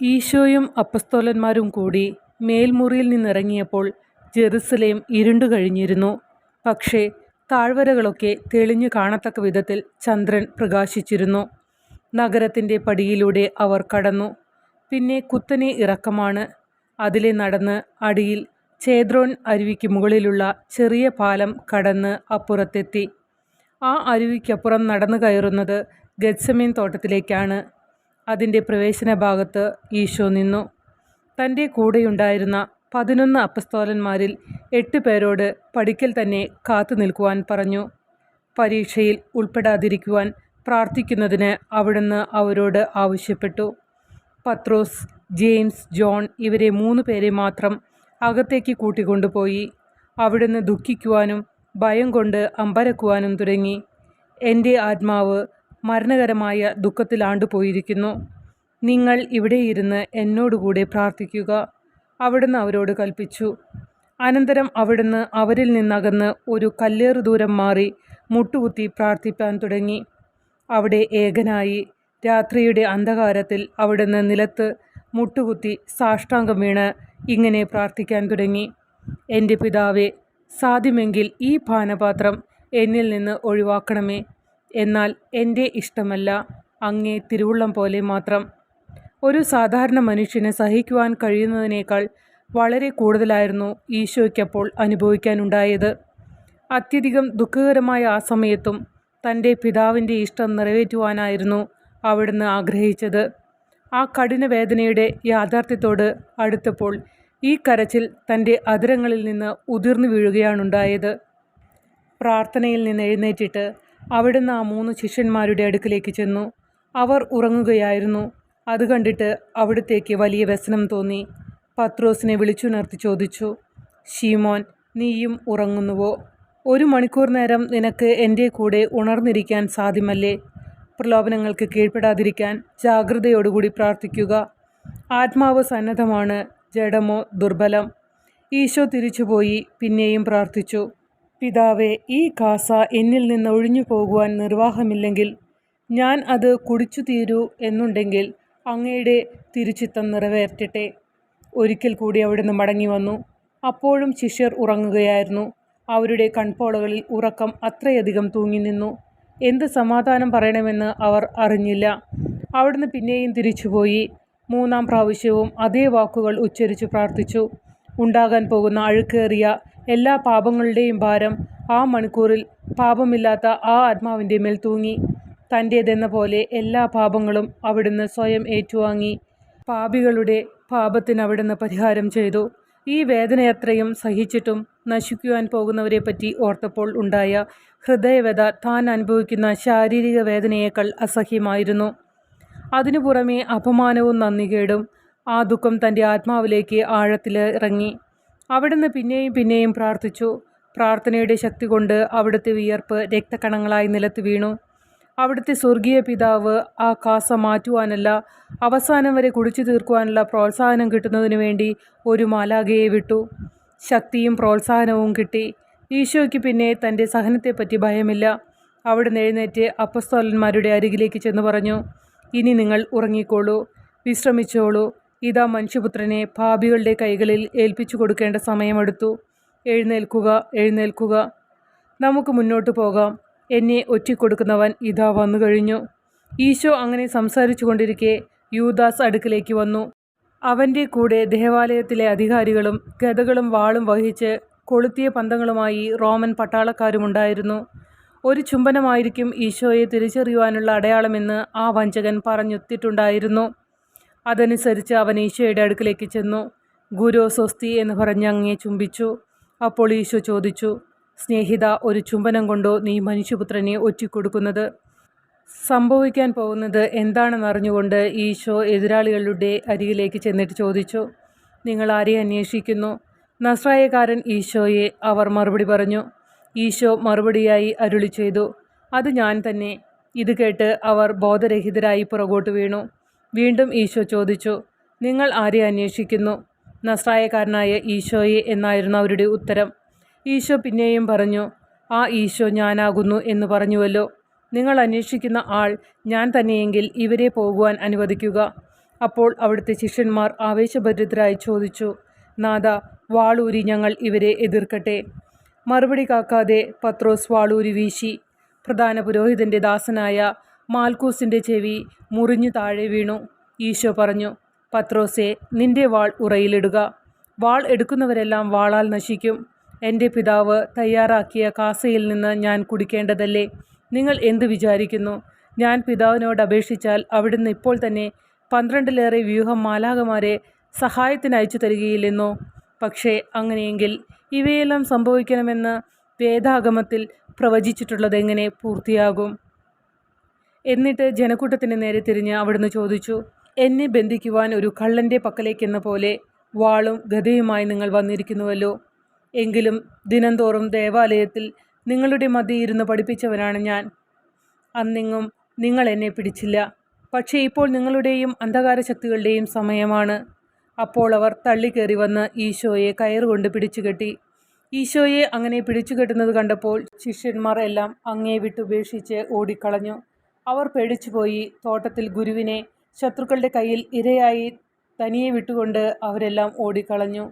ഈശോയും അപ്പസ്തോലന്മാരും കൂടി മേൽമുറിയിൽ നിന്നിറങ്ങിയപ്പോൾ ജെറുസലേം ഇരുണ്ടു കഴിഞ്ഞിരുന്നു. പക്ഷേ താഴ്വരകളൊക്കെ തെളിഞ്ഞു കാണത്തക്ക വിധത്തിൽ ചന്ദ്രൻ പ്രകാശിച്ചിരുന്നു. നഗരത്തിന്റെ പടിയിലൂടെ അവർ കടന്നു. പിന്നെ കുത്തനെ ഇറക്കമാണ്. അതിലെ നടന്ന് അടിയിൽ ചേദ്രോൻ അരുവിക്ക് മുകളിലുള്ള ചെറിയ പാലം കടന്ന് അപ്പുറത്തെത്തി. ആ അരുവിക്കപ്പുറം നടന്നു കയറുന്നത് ഗത്സമീൻ തോട്ടത്തിലേക്കാണ്. അതിന്റെ പ്രവേശനഭാഗത്ത് ഈശോ നിന്നു. തന്റെ കൂടെയുണ്ടായിരുന്ന പതിനൊന്ന് അപ്പസ്തോലന്മാരിൽ എട്ട് പേരോട് പഠിക്കൽ തന്നെ കാത്തു നിൽക്കുവാൻ പറഞ്ഞു. പരീക്ഷയിൽ ഉൾപ്പെടാതിരിക്കുവാൻ പ്രാർത്ഥിക്കുന്നതിന് അവിടുന്ന് അവരോട് ആവശ്യപ്പെട്ടു. പത്രോസ്, ജെയിംസ്, ജോൺ ഇവരെ മൂന്ന് പേരെ മാത്രം അകത്തേക്ക് കൂട്ടിക്കൊണ്ടുപോയി. അവിടുന്ന് ദുഃഖിക്കുവാനും ഭയം കൊണ്ട് അമ്പരക്കുവാനും തുടങ്ങി. എന്റെ ആത്മാവ് മരണകരമായ ദുഃഖത്തിൽ ആണ്ടുപോയിരിക്കുന്നു. നിങ്ങൾ ഇവിടെ ഇരുന്ന് എന്നോടുകൂടെ പ്രാർത്ഥിക്കുക" അവിടുന്ന് അവരോട് കൽപ്പിച്ചു അനന്തരം അവിടുന്ന് അവരിൽ നിന്നകന്ന് ഒരു കല്ലേറു ദൂരം മാറി മുട്ടുകുത്തി പ്രാർത്ഥിപ്പാൻ തുടങ്ങി. അവിടെ ഏകനായി രാത്രിയുടെ അന്ധകാരത്തിൽ അവിടുന്ന് നിലത്ത് മുട്ടുകുത്തി സാഷ്ടാംഗം വീണ് ഇങ്ങനെ പ്രാർത്ഥിക്കാൻ തുടങ്ങി. എന്റെ പിതാവെ സാധ്യമെങ്കിൽ ഈ പാനപാത്രം എന്നിൽ നിന്ന് ഒഴിവാക്കണമേ. എന്നാൽ എന്റെ ഇഷ്ടമല്ല, അങ്ങേ തിരുവുള്ളം പോലെ മാത്രം. " ഒരു സാധാരണ മനുഷ്യന് സഹിക്കുവാൻ കഴിയുന്നതിനേക്കാൾ വളരെ കൂടുതലായിരുന്നു ഈശോയ്ക്കപ്പോൾ അനുഭവിക്കാനുണ്ടായത്. അത്യധികം ദുഃഖകരമായ ആ സമയത്തും തന്റെ പിതാവിന്റെ ഇഷ്ടം നിറവേറ്റുവാനായിരുന്നു അവിടുന്ന് ആഗ്രഹിച്ചത്. ആ കഠിന വേദനയുടെ യാഥാർത്ഥ്യത്തോട് അടുത്തപ്പോൾ ഈ കരച്ചിൽ തന്റെ അതിരങ്ങളിൽ നിന്ന് ഉതിർന്നു വീഴുകയാണുണ്ടായത്. പ്രാർത്ഥനയിൽ നിന്നെഴുന്നേറ്റിട്ട് അവിടുന്ന് ആ മൂന്ന് ശിഷ്യന്മാരുടെ അടുക്കിലേക്ക് ചെന്നു. അവർ ഉറങ്ങുകയായിരുന്നു. അത് കണ്ടിട്ട് അവിടത്തേക്ക് വലിയ വ്യസനം തോന്നി. പത്രോസിനെ വിളിച്ചുണർത്തി ചോദിച്ചു, ഷീമോൻ നീയും ഉറങ്ങുന്നുവോ? ഒരു മണിക്കൂർ നേരം നിനക്ക് എന്റെ കൂടെ ഉണർന്നിരിക്കാൻ സാധ്യമല്ലേ? പ്രലോഭനങ്ങൾക്ക് കീഴ്പ്പെടാതിരിക്കാൻ ജാഗ്രതയോടുകൂടി പ്രാർത്ഥിക്കുക. ആത്മാവ് സന്നദ്ധമാണ്, ജഡമോ ദുർബലം. " ഈശോ തിരിച്ചുപോയി പിന്നെയും പ്രാർത്ഥിച്ചു. "പിതാവേ, ഈ കാസ എന്നിൽ നിന്ന് ഒഴിഞ്ഞു പോകുവാൻ നിർവാഹമില്ലെങ്കിൽ ഞാൻ അത് കുടിച്ചു തീരൂ എന്നുണ്ടെങ്കിൽ അങ്ങയുടെ തിരുച്ചിത്തം നിറവേറ്റട്ടെ " ഒരിക്കൽ കൂടി അവിടുന്ന് മടങ്ങിവന്നു. അപ്പോഴും ശിഷ്യർ ഉറങ്ങുകയായിരുന്നു. അവരുടെ കൺപോളകളിൽ ഉറക്കം അത്രയധികം തൂങ്ങി നിന്നു എന്ത് സമാധാനം പറയണമെന്ന് അവർ അറിഞ്ഞില്ല. അവിടുന്ന് പിന്നെയും തിരിച്ചുപോയി. മൂന്നാം പ്രാവശ്യവും അതേ വാക്കുകൾ ഉച്ചരിച്ചു പ്രാർത്ഥിച്ചു. ഉണ്ടാകാൻ പോകുന്ന അഴുക്കേറിയ എല്ലാ പാപങ്ങളുടെയും ഭാരം ആ മണിക്കൂറിൽ പാപമില്ലാത്ത ആ ആത്മാവിന്റെ മേൽ തൂങ്ങി. തന്റേതെന്ന പോലെ എല്ലാ പാപങ്ങളും അവിടുന്ന് സ്വയം ഏറ്റുവാങ്ങി. പാപികളുടെ പാപത്തിന് അവിടുന്ന് പരിഹാരം ചെയ്തു. ഈ വേദനയത്രയും സഹിച്ചിട്ടും നശിക്കുവാൻ പോകുന്നവരെ പറ്റി ഓർത്തപ്പോൾ ഉണ്ടായ ഹൃദയവ്യത താൻ അനുഭവിക്കുന്ന ശാരീരിക വേദനയേക്കാൾ അസഹ്യമായിരുന്നു. അതിനു പുറമേ അപമാനവും നന്ദികേടും. ആ ദുഃഖം തന്റെ ആത്മാവിലേക്ക് ആഴത്തിൽ ഇറങ്ങി അവിടുന്ന് പിന്നെയും പിന്നെയും പ്രാർത്ഥിച്ചു. പ്രാർത്ഥനയുടെ ശക്തി കൊണ്ട് അവിടുത്തെ വിയർപ്പ് രക്തകണങ്ങളായി നിലത്ത് വീണു. അവിടുത്തെ സ്വർഗീയ പിതാവ് ആ കാസ മാറ്റുവാനല്ല, അവസാനം വരെ കുടിച്ചു തീർക്കുവാനുള്ള പ്രോത്സാഹനം കിട്ടുന്നതിനു വേണ്ടി ഒരു മാലാകയെ വിട്ടു. ശക്തിയും പ്രോത്സാഹനവും കിട്ടി. ഈശോയ്ക്ക് പിന്നെ തന്റെ സഹനത്തെപ്പറ്റി ഭയമില്ല. അവിടെ എഴുന്നേറ്റ് അപ്പസ്തോലന്മാരുടെ അരികിലേക്ക് ചെന്ന് പറഞ്ഞു, "ഇനി നിങ്ങൾ ഉറങ്ങിക്കോളൂ, വിശ്രമിച്ചോളൂ. ഇതാ മനുഷ്യപുത്രനെ പാപികളുടെ കൈകളിൽ ഏൽപ്പിച്ചു കൊടുക്കേണ്ട സമയമെടുത്തു എഴുന്നേൽക്കുക, എഴുന്നേൽക്കുക. നമുക്ക് മുന്നോട്ട് പോകാം. എന്നെ ഒറ്റിക്കൊടുക്കുന്നവൻ ഇതാ വന്നു കഴിഞ്ഞു " ഈശോ അങ്ങനെ സംസാരിച്ചു കൊണ്ടിരിക്കെ യൂദാസ് അടുക്കിലേക്ക് വന്നു. അവന്റെ കൂടെ ദേവാലയത്തിലെ അധികാരികളും ഗതകളും വാളും വഹിച്ച് കൊളുത്തിയ പന്തങ്ങളുമായി റോമൻ പട്ടാളക്കാരുമുണ്ടായിരുന്നു. ഒരു ചുംബനമായിരിക്കും ഈശോയെ തിരിച്ചറിയുവാനുള്ള അടയാളമെന്ന് ആ വഞ്ചകൻ പറഞ്ഞൊത്തിട്ടുണ്ടായിരുന്നു. അതനുസരിച്ച് അവൻ ഈശോയുടെ അടുക്കിലേക്ക് ചെന്നു. ഗുരു സ്വസ്തി" എന്ന് പറഞ്ഞ് അങ്ങയെ ചുംബിച്ചു. അപ്പോൾ ഈശോ ചോദിച്ചു, സ്നേഹിത ഒരു ചുംബനം കൊണ്ടോ നീ മനുഷ്യപുത്രനെ ഒറ്റിക്കൊടുക്കുന്നത്? " സംഭവിക്കാൻ പോകുന്നത് എന്താണെന്ന് അറിഞ്ഞുകൊണ്ട് ഈശോ എതിരാളികളുടെ അരികിലേക്ക് ചെന്നിട്ട് ചോദിച്ചു, "നിങ്ങൾ ആരെ അന്വേഷിക്കുന്നു? " "നസ്രായക്കാരൻ ഈശോയെ" അവർ മറുപടി പറഞ്ഞു. ഈശോ മറുപടിയായി അരുളി ചെയ്തു "അത് ഞാൻ തന്നെ. " ഇത് കേട്ട് അവർ ബോധരഹിതരായി പുറകോട്ട് വീണു. വീണ്ടും ഈശോ ചോദിച്ചു, "നിങ്ങൾ ആരെ അന്വേഷിക്കുന്നു? " "നസ്രായക്കാരനായ ഈശോയെ" എന്നായിരുന്നു അവരുടെ ഉത്തരം. ഈശോ പിന്നെയും പറഞ്ഞു, "ആ ഈശോ ഞാനാകുന്നു എന്ന് പറഞ്ഞുവല്ലോ. നിങ്ങൾ അന്വേഷിക്കുന്ന ആൾ ഞാൻ തന്നെയെങ്കിൽ ഇവരെ പോകുവാൻ അനുവദിക്കുക. അപ്പോൾ അവിടുത്തെ ശിഷ്യന്മാർ ആവേശഭരിതരായി ചോദിച്ചു നാഥ വാളൂരി ഞങ്ങൾ ഇവരെ എതിർക്കട്ടെ മറുപടി കാക്കാതെ പത്രോസ് വാളൂരി വീശി പ്രധാന പുരോഹിതന്റെ ദാസനായ മാൽക്കൂസിന്റെ ചെവി മുറിഞ്ഞു താഴെ വീണു. ഈശോ പറഞ്ഞു പത്രോസെ നിന്റെ വാൾ ഉറയിലിടുക. വാൾ എടുക്കുന്നവരെല്ലാം വാളാൽ നശിക്കും. എന്റെ പിതാവ് തയ്യാറാക്കിയ കാസയിൽ നിന്ന് ഞാൻ കുടിക്കേണ്ടതല്ലേ? നിങ്ങൾ എന്തു വിചാരിക്കുന്നു? ഞാൻ പിതാവിനോട് അപേക്ഷിച്ചാൽ അവിടുന്ന് ഇപ്പോൾ തന്നെ പന്ത്രണ്ടിലേറെ വ്യൂഹം മാലാകമാരെ സഹായത്തിന് അയച്ചു തരികയില്ലെന്നോ? പക്ഷേ അങ്ങനെയെങ്കിൽ ഇവയെല്ലാം സംഭവിക്കണമെന്ന് വേദാഗമത്തിൽ പ്രവചിച്ചിട്ടുള്ളതെങ്ങനെ പൂർത്തിയാകും? എന്നിട്ട് ജനക്കൂട്ടത്തിന് നേരെ തിരിഞ്ഞ് അവിടുന്ന് ചോദിച്ചു എന്നെ ബന്ധിക്കുവാൻ ഒരു കള്ളന്റെ പക്കലേക്കെന്ന പോലെ വാളും ഗതയുമായി നിങ്ങൾ വന്നിരിക്കുന്നുവല്ലോ. എങ്കിലും ദിനംതോറും ദേവാലയത്തിൽ നിങ്ങളുടെ മധ്യ ഇരുന്ന് പഠിപ്പിച്ചവനാണ് ഞാൻ. അന്നിങ്ങും നിങ്ങൾ എന്നെ പിടിച്ചില്ല. പക്ഷേ ഇപ്പോൾ നിങ്ങളുടെയും അന്ധകാര ശക്തികളുടെയും സമയമാണ്. അപ്പോൾ അവർ തള്ളിക്കേറി വന്ന് ഈശോയെ കയറുകൊണ്ട് പിടിച്ചുകെട്ടി ഈശോയെ അങ്ങനെ പിടിച്ചുകെട്ടുന്നത് കണ്ടപ്പോൾ ശിഷ്യന്മാർ എല്ലാം അങ്ങേ വിട്ടുപേക്ഷിച്ച് ഓടിക്കളഞ്ഞു. അവർ പേടിച്ചുപോയി. തോട്ടത്തിൽ ഗുരുവിനെ ശത്രുക്കളുടെ കയ്യിൽ ഇരയായി തനിയെ വിട്ടുകൊണ്ട് അവരെല്ലാം ഓടിക്കളഞ്ഞു.